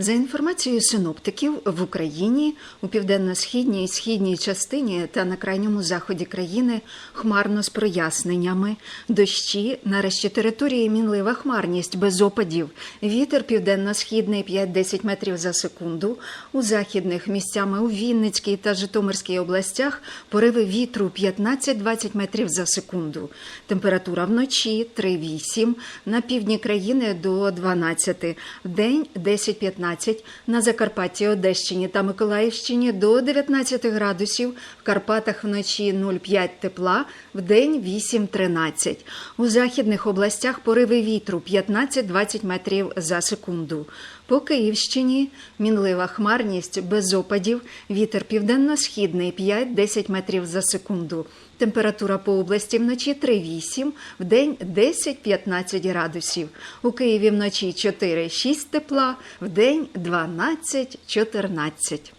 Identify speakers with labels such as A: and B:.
A: За інформацією синоптиків, в Україні у південно-східній східній частині та на крайньому заході країни хмарно з проясненнями, дощі, нарешті території мінлива хмарність без опадів, вітер південно-східний 5-10 метрів за секунду, у західних місцями у Вінницькій та Житомирській областях пориви вітру 15-20 метрів за секунду. Температура вночі 3-8, на півдні країни до 12, в день 10-15, на Закарпатті, Одещині та Миколаївщині до 19 градусів, в Карпатах вночі 0,5 тепла, в день 8-13. У західних областях пориви вітру 15-20 метрів за секунду. По Київщині мінлива хмарність без опадів, вітер південно-східний 5-10 метрів за секунду. Температура по області вночі 3-8, в день 10-15 градусів. У Києві вночі 4-6 тепла, в день 12-14.